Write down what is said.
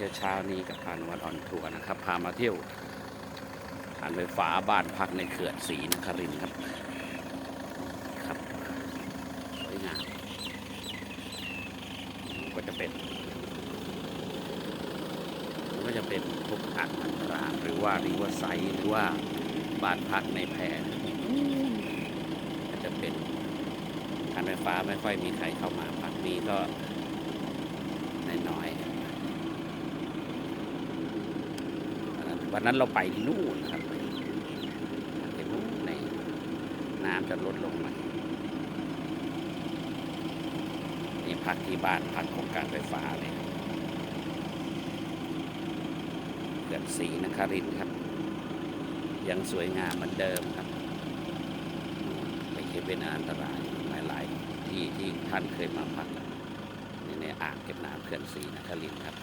ที่เช้าๆนี้กับพานวันออนทัวร์นะครับ พามาเที่ยวผ่านไฟฟ้าบ้านพักในเขื่อนศรีนครินทร์ครับ ครับสวยงามก็จะเป็นก็จะเป็นพวกอ่างน้ำรางหรือว่าริเวอร์ไซด์หรือว่าบ้านพักในแพรก็จะเป็นการไฟฟ้าไม่ค่อยมีใครเข้ามาพักนี้ก็น้อยๆ วันนั้นเราไปนู่นครับไปนู่นในน้ำจะลดลงมานี่พักที่บ้านพักของการไฟฟ้าเลยเขื่อนศรีนครินครับ ยังสวยงามเหมือนเดิมครับไม่ใช่เป็นอันตรายหลายๆที่ที่ท่านเคยมาพักในในอ่างเก็บน้ำเขื่อนศรีนครินครับ